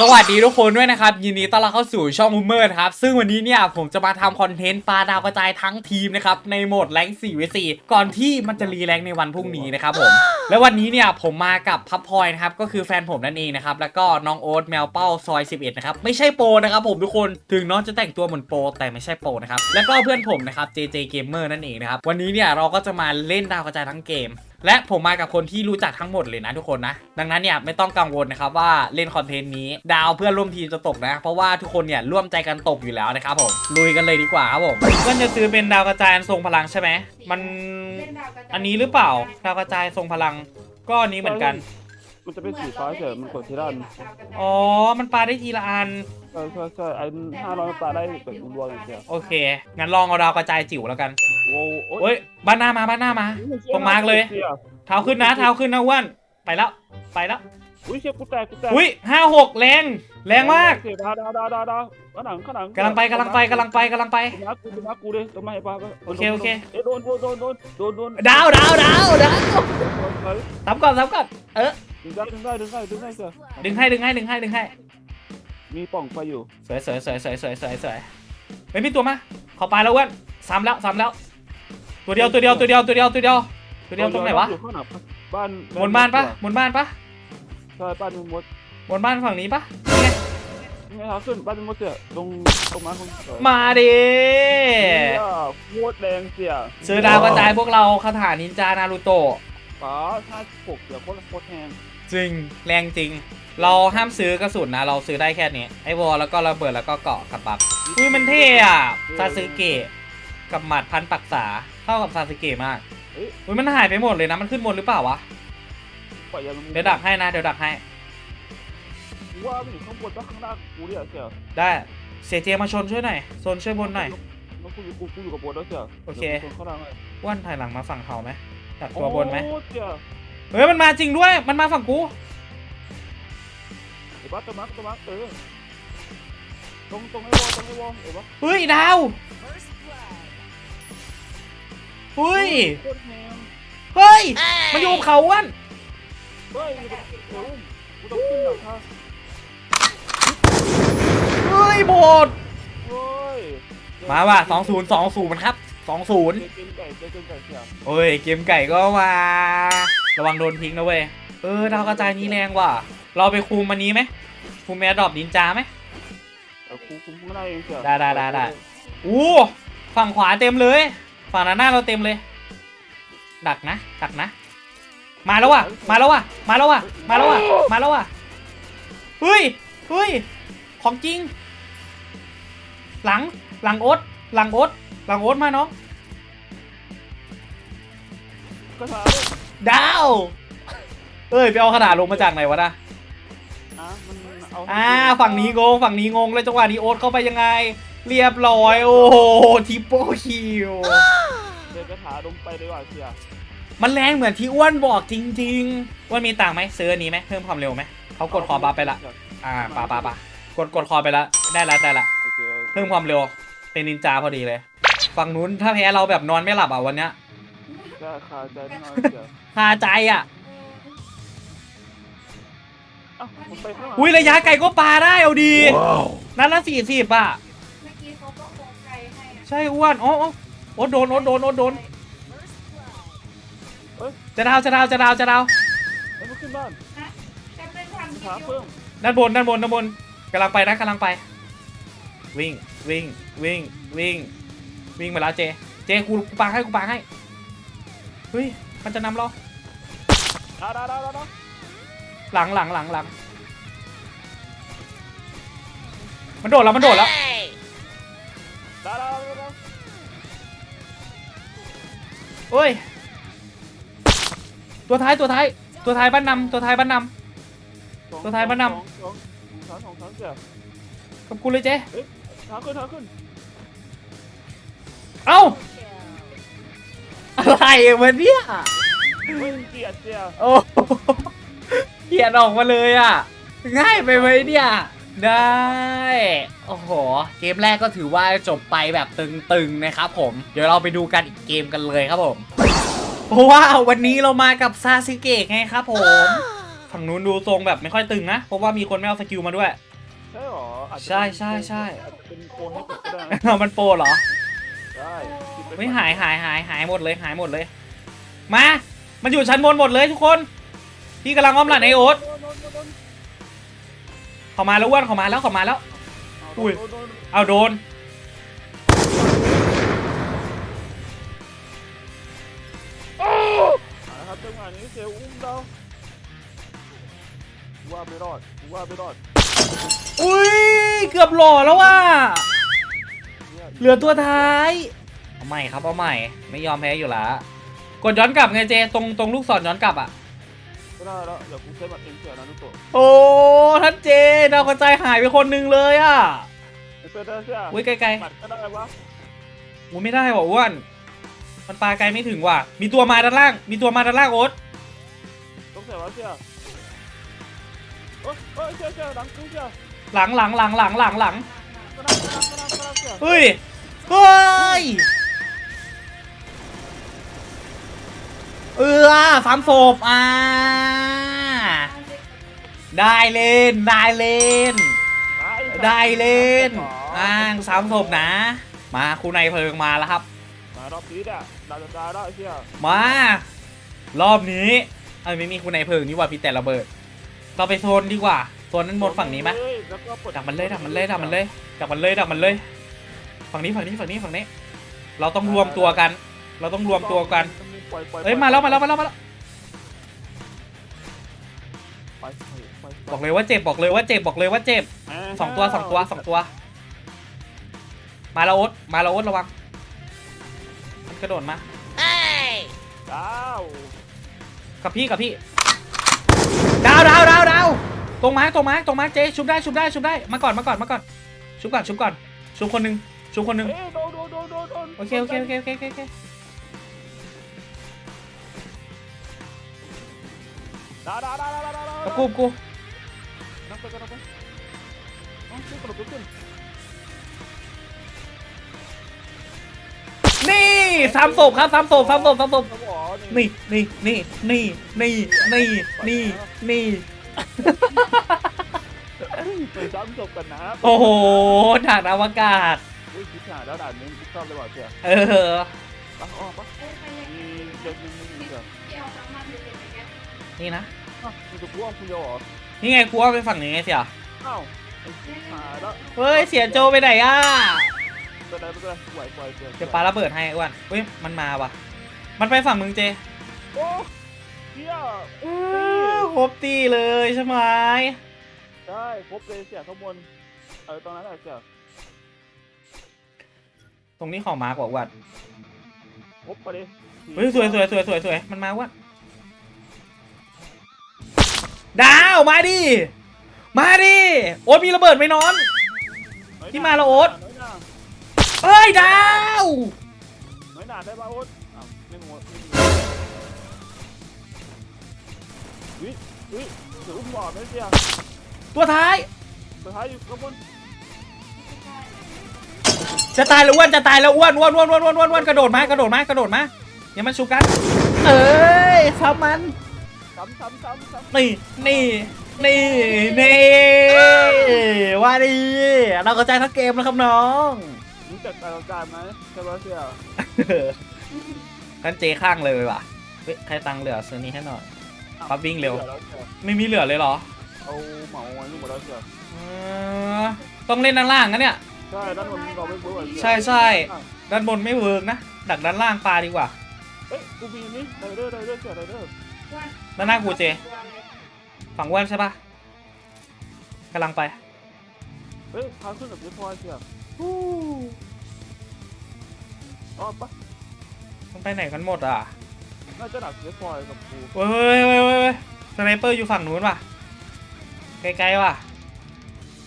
สวัสดีทุกคนด้วยนะครับ ยินดีต้อนรับเข้าสู่ช่องมูเมอร์ครับ ซึ่งวันนี้เนี่ยผมจะมาทำคอนเทนต์ปลาดาวกระจายทั้งทีมนะครับ ในโหมดแรง4 v 4ก่อนที่มันจะรีแรงในวันพรุ่งนี้นะครับผม และวันนี้เนี่ยผมมากับพับพอยนะครับ ก็คือแฟนผมนั่นเองนะครับ แล้วก็น้องโอ๊ตแมวเป้าซอย 11 นะครับ ไม่ใช่โปรนะครับผมทุกคนถึงน้องจะแต่งตัวเหมือนโปรแต่ไม่ใช่โปรนะครับแล้วก็เพื่อนผมนะครับ JJ Gamer นั่นเองนะครับวันนี้เนี่ยเราก็จะมาเล่นดาวกระจายทั้งเกมและผมมากับคนที่รู้จักทั้งหมดเลยนะทุกคนนะ ดังนั้นเนี่ยไม่ต้องกังวลนะครับว่าเล่นคอนเทนต์นี้ดาวเพื่อนร่วมทีมจะตกนะ เพราะว่าทุกคนเนี่ยร่วมใจกันตกอยู่แล้วนะครับผมลุยกันเลยดีกว่าครับผมเพื่อนจะซื้อเป็นดาวกระจายอันทรงพลังใช่ไหมมันอันนี้หรือเปล่าดาวกระจายทรงพลังก็อันนี้เหมือนกัน มันจะเป็นสีฟ้าเฉยมันกดที่ด้านอ๋อ มันปาได้ทีละอัน ใช่ใช่ใช่ไอ้ห้าร้อยปลาได้แบบรวมๆอย่างเดียวโอเค งั้นลองเอาดาวกระจายจิ๋วแล้วกันโว้วโอ๊เฮ้ย บ้านหน้ามา บ้านหน้ามา ตรงมาร์คเลย เท้าขึ้นนะ เท้าขึ้นนะอ้วน ไปแล้ว ไปแล้ว อุ้ยเชี่ยกูแตกกูแตกอุ้ยห้าหกแรง แรงมากเสียดาวดาวดาวดาวดาวข้างหลังข้างหลังกำลังไปกำลังไปกำลังไปกำลังไปตรงมาร์คกูตรงมาร์คกูเลยตรงมาไอ้ปลาก็โอเคโอเค เอ้ยโดนโดนโดนโดนโดนโดนดาวดาวดาวดาวเฮ้ยทับก่อนทับก่อนเออดึงได้ดึงได้ดึงได้ดึงได้เสียดึงให้ดึงให้ดึงให้ดึงให้มีป่องไฟอยู่สวยสวยสวยสวยสวยสวยสวยเฮ้ยมีตัวมาขอไปแล้วอ้วนซ้ำแล้วซ้ำแล้ว ตัวเดียวตัวเดียวตัวเดียวตัวเดียวตัวเดียวตัวเดียวตรงไหนวะอยู่ข้างหลังบ้านบนบ้านปะบนบ้านปะใช่บ้านเป็นมดบนบ้านฝั่งนี้ปะนี่ไง นี่ไงครับขึ้นบ้านเป็นมดเสียตรงตรงมาตรงมาดิเนี่ยโคตรแรงเสียซื้อดาวกระจายพวกเราคาถานินจานารูโตะป๋าถ้าปกเดี๋ยวโคตรโคตรแรงจริงแรงจริง เราห้ามซื้อกระสุนนะ เราซื้อได้แค่นี้ ไอวอลแล้วก็ระเบิดแล้วก็เกาะกับบัฟอุ้ยมันเท่อะซาสึเกะกับหมัดพันปักษาเท่ากับซาสึเกะมากเอ้ยอุ้ยมันหายไปหมดเลยนะมันขึ้นบนหรือเปล่าวะปล่อยยังเดี๋ยวดักให้นะเดี๋ยวดักให้กู ว่ามันอยู่ข้างบนปะข้างล่างกูเนี่ยเสียได้เสียเจมาชนช่วยหน่อยโซนช่วยบนหน่อย แล้วกูอยู่กูกูอยู่กับบนแล้วเสียโอเค ดี๋ยวกูข้างล่างให้ว่านถอยหลังมาฝั่งเขาไหมดักตัวบนไหมโอ้เสียเฮ้ยมันมาจริงด้วยมันมาฝั่งกู เดี๋ยวบัสตัวมักตัวมักเออตรงตรงไอ้วอลตรงไอ้วอลเดี๋ยวบัสเฮ้ยดาวเฮ้ยโคตรแรงเฮ้ยมันอยู่กับเขาอ้วันเฮ้ยเดี๋ยวกูต้องขึ้นหลังคา เฮ้ยโบดเฮ้ยมาว่ะสองศูนย์สองศูนย์ครับสองศูนย์เจอเกมไก่เจอเกมไก่เสียโอ้ยเกมไก่ก็มา ระวังโดนทิ้งนะเว้ยเออดาวกระจายนี้แรงว่ะ เราไปคุมมันนี้ไหมคุมแมดดรอปนินจาไหมเออกูกูไม่ได้เองเสียได้ได้ได้ได้อู้ฝั่งขวาเต็มเลย ฝั่งด้านหน้าเราเต็มเลย ดักนะดักนะ มาแล้วว่ะ มาแล้วว่ะ มาแล้วว่ะ มาแล้วว่ะ มาแล้วว่ะ เฮ้ย เฮ้ย ของจริง หลังหลังโอ๊ตหลังโอ๊ตหลังโอ๊ตมาน้องกระถาดาวเอ้ยไปเอาขนาดลงมาจากไหนวะนะอะมันเอาอ่าฝั่งนี้งงฝั่งนี้งงแล้วจังหวะนี้โอ๊ตเข้าไปยังไง เรียบร้อยโอ้โหทิปโปคิวเดินกระถาลงไปเลยว่ะเสียมันแรงเหมือนที่อ้วนบอกจริงๆอ้วนมีตังค์ไหมซื้ออันนี้ไหมเพิ่มความเร็วไหมเขากดคอบัฟไปละ อ่าปะปะปะกดกดคอไปละได้ละได้ละโอเคโอเคเพิ่มความเร็ว เป็นนินจาพอดีเลย ฝั่งนู้นถ้าแพ้เราแบบนอนไม่หลับอะวันเนี้ยได้คาใจแน่นอนเสียคาใจอะอะผมไปข้างหลังอุ้ยระยะไกลก็ปาได้เอาดี นัดละสี่สิบอะ เมื่อกี้เขาก็โคงไกลให้อะใช่อ้วนอ๋ออ๋อโอ๊ตโดนโอ๊ตโดนโอ๊ตโดน จะดาวจะดาวจะดาวจะดาวเอ้ยมันขึ้นบ้านแต่เป็นความขาเพิ่มด้านบนด้านบนด้านบนกำลังไปนะกำลังไป วิ่งวิ่งวิ่งวิ่งวิ่งมาแล้วเจ เจกูกูปาให้กูปาให้เฮ้ยมันจะนำเราดาดาดาดาดาหลังหลังหลังหลังมันโดดแล้วมันโดดแล้วดาดาดาดาเอ้ยตัวท้ายตัวท้ายตัวท้ายบ้านนำตัวท้ายบ้านนสองตัวท้ายบ้านนำ สองสองสองสองสองเสียำกับกูเลยเจ ขาขึ้นขาขึ้นเอ้าอะไรวะเนี่ยเฮ้ยเกลียดเสียโอ้โหเขียนออกมาเลยอะ ง่ายไปไหมเนี่ย ได้ โอ้โห เกมแรกก็ถือว่าจบไปแบบตึงๆนะครับผม เดี๋ยวเราไปดูกันอีกเกมกันเลยครับผมเพราะว่าวันนี้เรามากับซาสึเกะไงครับผมไฟฝั่งนู้นดูทรงแบบไม่ค่อยตึงนะ เพราะว่ามีคนไม่เอาสกิลมาด้วยใช่หรออาจจะใช่ใช่ใช่อาจจะเป็นโกนให้ผมก็ได้นะมันโปรเหรอใช่คิดปไม่หายหายหายหายหมดเลยหายหมดเลย มา มันอยู่ชั้นบนหมดเลยทุกคน พี่กำลังอ้อมหลังไอโอ๊ตโดนโดนโดนโดนเขามาแล้วอ้วนเขามาแล้วเขามาแล้ว เาอุ้ย โดนโดนเอาโดน เอาละครับจังหวะนี้เซลอุ้มเรากูว่าไม่รอดกูว่าไม่รอด อุ้ยเกือบหล่อแล้วว่ะเนี่ยเหลือตัวท้ายเอาใหม่ครับเอาใหม่ ไม่ยอมแพ้อยู่ละกดย้อนกลับไงเจตรงตรงลูกศรย้อนกลับอะไม่ได้แล้วเดี๋ยวกูใช้บัตรเอ็มเสียนะนุโตะโอ้ท่านเจดาวกระจายหายไปคนหนึ่งเลยอะเสื้อได้เสื้ออุ้ยไกลบัตรก็ได้วะๆอุ้ยไม่ได้ว่ะอ้วนมันปลาไกลไม่ถึงว่ะ มีตัวมาด้านล่าง มีตัวมาด้านล่างโอ๊ตต้องใส่วะเสื้อเอ้ยเอ้ยเสื้อเสื้อหลังกูเสื้อหลังหลังหลังหลังหลังหลังกระดังกระดังกระดังกระดังเสื้อเฮ้ยเฮ้ยเออสามศพอ่าได้เล่นได้เล่น ได้เล่นอ้างสามศพนะ มาคุณนายเพลิงมาแล้วครับ มารอบนี้เนี่ยดาวจะตายได้เสื้อมา รอบนี้เอ้ยไม่มีคุณนายเพลิงนี่หว่าพี่แต่ระเบิด เราไปโซนดีกว่าโซนนั้นหมดฝั่งนี้ไหมเฮ้ยแล้วก็ปลดักมันเลยดักมันเลยดักมันเลยดักมันเลยดักมันเลย ฝั่งนี้ฝั่งนี้ฝั่งนี้ฝั่งนี้ เราต้องรวมตัวกัน เราต้องรวมตัวกันปล่อยปล่อยเอ้ยมาแล้วมาแล้วมาแล้วมาแล้วปล่อยปล่อยปล่อยบอกเลยว่าเจ็บบอกเลยว่าเจ็บบอกเลยว่าเจ็บสองตัวสองตัวสองตัว มาแล้วโอ๊ตมาแล้วโอ๊ตระวังมันกระโดดมาดาวกับพี่กับพี่ ดาวดาวดาวดาวตรงมาร์คตรงมาร์คตรงมาร์คเจ๊ชุบได้ชุบได้ชุบได้มาก่อนมาก่อนมาก่อน ชุบก่อนชุบก่อนชุบคนหนึ่งชุบคนหนึ่งเอ้ยโดนโดนโดนโดนโดนโอเคโอเคโอเคโอเคโอเคโอเคดาวดาวดาวดาวดาวดาวตะกูกูนับไปกันนับไปเอ้าขึ้นกระโดดขึ้นนี่สามศพครับสามศพสามศพสามศพครับผม นี่นี่นี่นี่นี่นี่นี่นี่ไปซ้ำจบกันนะโอ้โหด่านอวกาศอุ้ยคิดหาแล้วด่านนี้คิดชอบเลยว่ะเสียเออปะอ๋อปะเอ้ยไปยังมีเด็กนึงนึงเสียเกี่ยวกับมันอยู่ในแก๊สนี่นะอ้าวมึงจะพูดว่าคุณโยเหรอนี่ไงกูเอาไปฝั่งนี้ไงเสียอ้าวไอ้คิดหาแล้วเฮ้ยเสียโจไปไหนอะไปเลยไปเลยไหวไหวเสียเดี๋ยวปาระเบิดให้อ้วนเฮ้ยมันมาว่ะ มันไปฝั่งมึงเจโอ้เฮียเออครบตีเลยใช่ไหมได้ครบเลยเสียข้างบนเออตรงนั้นแหละเสียตรงนี้ของมาร์กว่าอ้วนครบไปดิเฮ้ยสวยสวยสวยสวยสวยมันมาอ้วนดาวมาดิมาดิโอ๊ตมีระเบิดไหมนอน ที่มาแล้วโอ๊ตน้อยหนาเฮ้ยดาว น้อยหนาได้ป่ะโอ๊ต วิวิเดี๋ยวอุ้มบอดไหมเสียตัวท้าย สุดท้ายอยู่ข้างบนจะตายแล้วอ้วนจะตายแล้วอ้วนอ้วนอ้วนอ้วนอ้วนอ้วนอ้วนกระโดดมากระโดดมากระโดดมาอย่ามันชุบกัน เอ้ยซ้ำมันซ้ำซ้ำซ้ำซ้ำนี่นี่นี่นี่ว่าดีเรากระจายทั้งเกมแล้วครับน้องรู้จักการการไหมใช่ป่ะเสียกันเจข้างเลยว่ะเฮ้ยใครตังค์เหลือซื้อนี้ให้หน่อย ปั๊บวิ่งเร็ว ไม่มีเหลือเลยเหรอเอาเหมาไว้นี่หมดแล้วเสียเออต้องเล่นด้านล่างนะเนี่ย ใช่ด้านบนเราไม่เบื่อใช่ใช่ ด้านบนไม่เวิร์กนะ ดักด้านล่างปลาดีกว่า เอ้ยกูมีนี่ไรเดอร์ไรเดอร์เสียไรเดอร์ด้านหน้ากูเจ ฝั่งอ้วนใช่ปะกำลังไป เฮ้ยพาขึ้นกับเจพอยเสียอ๋อปะมันไปไหนกันหมดอะ น่าจะดักเจพอยกับกูเว้ยเว้ยเว้ยเว้ยสไนเปอร์อยู่ฝั่งนู้นว่ะไกลๆว่ะ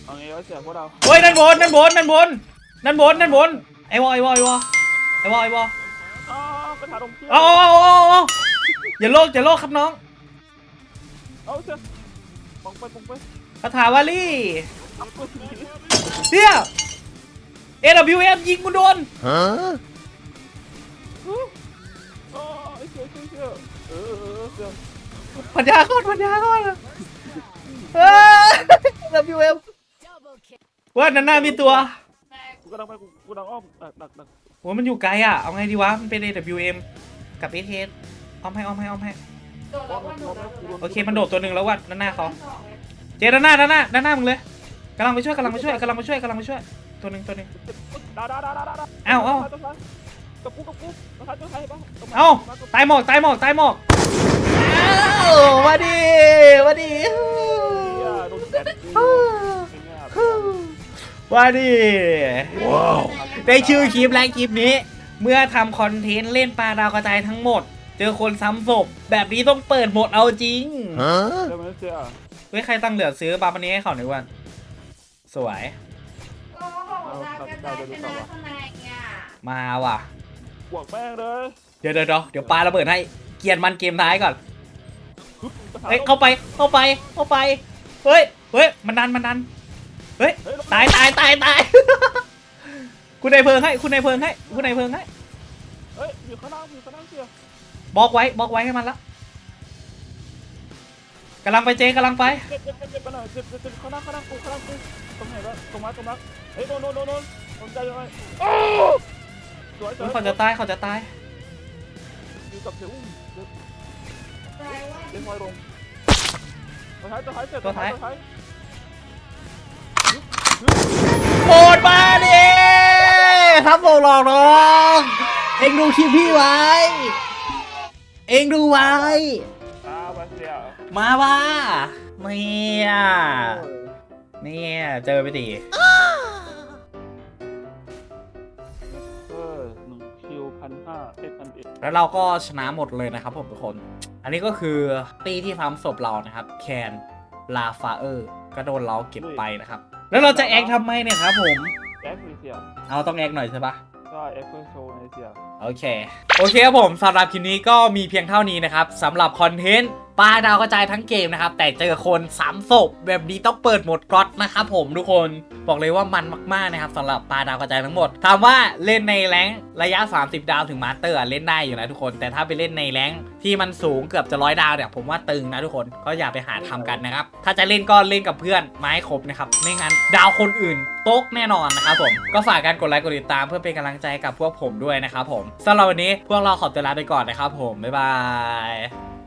เอาไงวะเสียพวกเราเฮ้ยด้านบนด้านบนด้านบนด้านบนด้านบนไอวอไอวอไอวอไอวอไอวออ๋อไปหาตรงเพื่อนเอาเอาเอาเอาเอาอย่าโลกอย่าโลกครับน้องเอาเสียปองไปปองไปคาถาวาลี่เอาตัวทีเฮีย AWM ยิงกูโดนอ๋ ปัญญาก่อนปัญญาก่อนเเอ้ย WM ว่านั่นหน้ามีตัวแม่กูกำลังไปกูกูกำลังอ้อมดักดักดักโหมันอยู่ไกลอะ เอาไงดีวะ มันเป็น AWM กับ s อ้อมให้อ้อมให้อ้อมให้โดดแล้วว่าโดดแล้วโอเค มันโดดตัวหนึ่งแล้วว่ะด้านหน้าเขาเจด้านหน้าด้านหน้าด้านหน้ามึงเลยกำลังไปช่วยกำลังไปช่วยกำลังไปช่วยกำลังไปช่วย ตัวหนึ่งตัวหนึ่ง ดาดาดาดาดาเอ้าเอ้ากับกูกับกูต้นท้ายต้นท้ายบ้างเอ้าตายหมอกตายหมอกตายหมอก เอ้ามาดิมาดิโดนแดดกูเป็นไงมาดิว้าวได้ชื่อคลิปและคลิปนี้ เมื่อทำคอนเทนต์เล่นปลาดาวกระจายทั้งหมด เจอคนซ้ำศพแบบนี้ต้องเปิดโหมดเอาจริงเดี๋ยวมันเสียเฮ้ยใครตั้งเหลือซื้อบาร์ปันนี้ให้เขาหน่อยวันสวยก็บอกว่าจะกระจายชนะข้างในอะมาว่ะบวกแม่งเลย เดี๋ยวเดี๋ยวเดี๋ยวเดี๋ยวปาระเบิดให้ เกรียนมันเกมท้ายก่อน เฮ้ยเข้าไปเข้าไปเข้าไปเฮ้ยเฮ้ยมันดันมันดันเฮ้ยตายตายตายตาย คุณนายเพลิงให้คุณนายเพลิงให้คุณนายเพลิงให้เฮ้ยอยู่ข้างล่างอยู่ข้างล่างเสียบล็อกไว้บล็อกไว้ให้มันละกำลังไปเจกำลังไปเจ็บเจ็บเจ็บเจ็บไปหน่อยเจ็บเจ็บเจ็บข้างล่างข้างล่างกูข้างล่างกูตรงไหนวะตรงมาตรงมาเฮ้ยโดนโดนโดนโดนสนใจยังไงสวยสวยเขาจะตายเขาจะตายอยู่กับเสียอุ้มแปลว่า เล่นพลอยลงตัวท้ายตัวท้ายเจ็บตัวท้ายตัวท้ายโหดมาดิครับผมหลอกน้อง เอ็งดูคลิปพี่ไว้ เอ็งดูไว้อ่าวันเสียมาว่าเนี่ยเนี่ยเจอไปดิเออหนึ่งคิวพันห้าเอ็ดพันเอ็ดแล้วเราก็ชนะหมดเลยนะครับผมทุกคน อันนี้ก็คือตีที่ทำศพเรานะครับ แคนลาฟาเออร์ก็โดนเราเก็บไปนะครับ แล้วเราจะแอคทำไมเนี่ยครับผม แอคเสียเอาต้องแอคหน่อยใช่ปะก็แอคเพื่อโชว์ในเสียโอเค โอเคครับผมสำหรับคลิปนี้ก็มีเพียงเท่านี้นะครับสำหรับคอนเทนต์ ปลาดาวกระจายทั้งเกมนะครับ แต่เจอคนสามศพแบบนี้ต้องเปิดหมดกรอตนะครับผมทุกคนบอกเลยว่ามันมากๆนะครับสำหรับปลาดาวกระจายทั้งหมดถามว่าเล่นในแรงระยะ 30 ดาวถึงมาสเตอร์เล่นได้อยู่นะทุกคน แต่ถ้าไปเล่นในแรงที่มันสูงเกือบจะร้อยดาวเนี่ยผมว่าตึงนะทุกคนก็อย่าไปหาทำกันนะครับถ้าจะเล่นก็เล่นกับเพื่อนไมาให้ครบนะครับไม่งั้นดาวคนอื่นโต๊กแน่นอนนะครับผมก็ฝากการกดไลค์กดติดตามเพื่อเป็นกำลังใจกับพวกผมด้วยนะครับผมสำหรับวันนี้พวกเราขอตัวลาไปก่อนนะครับผมบ๊ายบาย